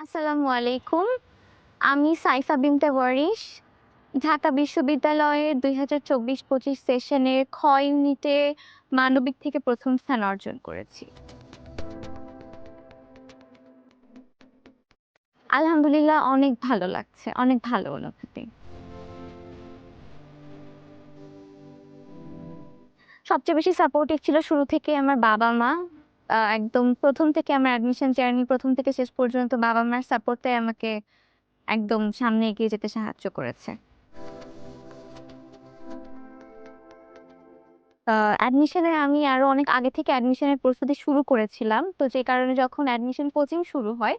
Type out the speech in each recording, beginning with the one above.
আসসালামু আলাইকুম। আমি সাইফা বিনতে ওয়ারিশ। ঢাকা বিশ্ববিদ্যালয়ের ২০২৪-২৫ সেশনের খ ইউনিটে মানবিক থেকে ১ম স্থান অর্জন করেছি। আলহামদুলিল্লাহ, অনেক ভালো লাগছে। অনেক ভালো অনুভূতি। সবচেয়ে বেশি সাপোর্টিভ ছিল শুরু থেকে আমার বাবা-মা। আ একদম প্রথম থেকে আমার অ্যাডমিশন জার্নি প্রথম থেকে শেষ পর্যন্ত বাবা-মার সাপোর্টটাই আমাকে একদম সামনে এগিয়ে যেতে সাহায্য করেছে। অ্যাডমিশনে আমি আরও অনেক আগে থেকে অ্যাডমিশনের প্রস্তুতি শুরু করেছিলাম। তো যে কারণে যখন অ্যাডমিশন কোচিং শুরু হয়,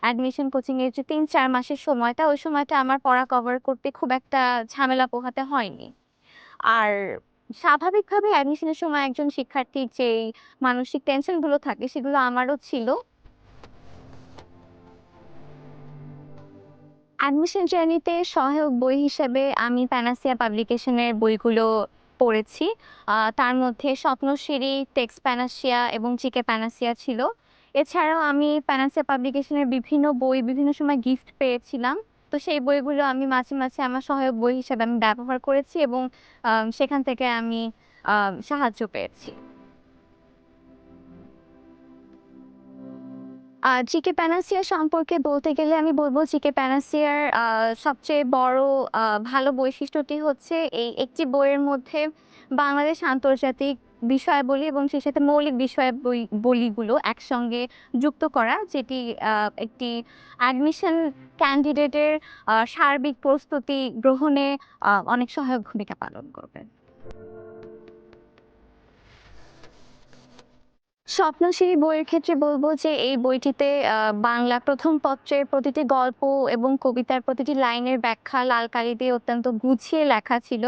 অ্যাডমিশন কোচিং এর যে ৩-৪ মাসের সময়টা, ওই সময়টা আমার পড়া কভার করতে খুব একটা ঝামেলা পোহাতে হয়নি। আর স্বাভাবিকভাবে অ্যাডমিশনের সময় একজন শিক্ষার্থীর যেই মানসিক টেনশনগুলো থাকে, সেগুলো আমারও ছিল। অ্যাডমিশন জার্নিতে সহায়ক বই হিসেবে আমি প্যানাসিয়া পাবলিকেশনের বইগুলো পড়েছি। তার মধ্যে স্বপ্নসিঁড়ি, টেক্স প্যানাসিয়া এবং চিকে প্যানাসিয়া ছিল। এছাড়াও আমি প্যানাসিয়া পাবলিকেশনের বিভিন্ন বই বিভিন্ন সময় গিফট পেয়েছিলাম। তো সেই বইগুলো আমি মাঝে, মাঝে আমার সহায়ক বই হিসেবে আমি ব্যবহার করেছি এবং সেখান থেকে আমি সাহায্য পেয়েছি। জিকে প্যানাসিয়া সম্পর্কে বলতে গেলে আমি বলব জিকে প্যানাসিয়ার সবচেয়ে বড় ভালো বৈশিষ্ট্যটি হচ্ছে এই একটি বইয়ের মধ্যে বাংলাদেশ আন্তর্জাতিক বিষয়াবলী এবং সেই সাথে মৌলিক বিষয় বলিগুলো একসঙ্গে যুক্ত করা, যেটি একটি অ্যাডমিশন ক্যান্ডিডেটের সার্বিক প্রস্তুতি গ্রহণে অনেক সহায়ক ভূমিকা পালন করবে। স্বপ্নসিঁড়ি বইয়ের ক্ষেত্রে বলব যে, এই বইটিতে বাংলা প্রথম পত্রের প্রতিটি গল্প এবং কবিতার প্রতিটি লাইনের ব্যাখ্যা লাল কালি দিয়ে অত্যন্ত গুছিয়ে লেখা ছিল।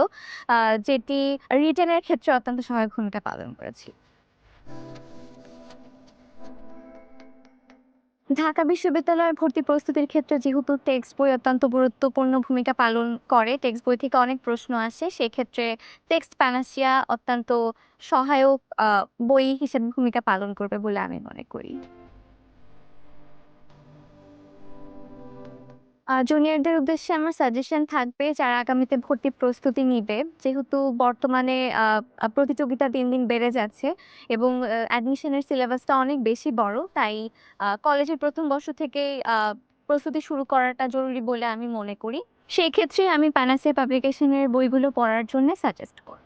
যেটি রিটেনের ক্ষেত্রে অত্যন্ত সহায়ক ভূমিকা পালন করেছিল। ঢাকা বিশ্ববিদ্যালয়ে ভর্তি প্রস্তুতির ক্ষেত্রে যেহেতু টেক্সট বই অত্যন্ত গুরুত্বপূর্ণ ভূমিকা পালন করে, টেক্সট বই থেকে অনেক প্রশ্ন আসে। সেক্ষেত্রে টেক্সট প্যানাসিয়া অত্যন্ত সহায়ক বই হিসেবে ভূমিকা পালন করবে বলে আমি মনে করি। জুনিয়রদের উদ্দেশ্যে আমার সাজেশন থাকবে যারা আগামীতে ভর্তি প্রস্তুতি নিবে। যেহেতু বর্তমানে প্রতিযোগিতা দিন, দিন বেড়ে যাচ্ছে এবং অ্যাডমিশনের সিলেবাসটা অনেক বেশি বড়। তাই কলেজের প্রথম বর্ষ থেকেই প্রস্তুতি শুরু করাটা জরুরি বলে আমি মনে করি। সেই ক্ষেত্রে আমি প্যানাসিয়া পাবলিকেশনের বইগুলো পড়ার জন্যে সাজেস্ট করব।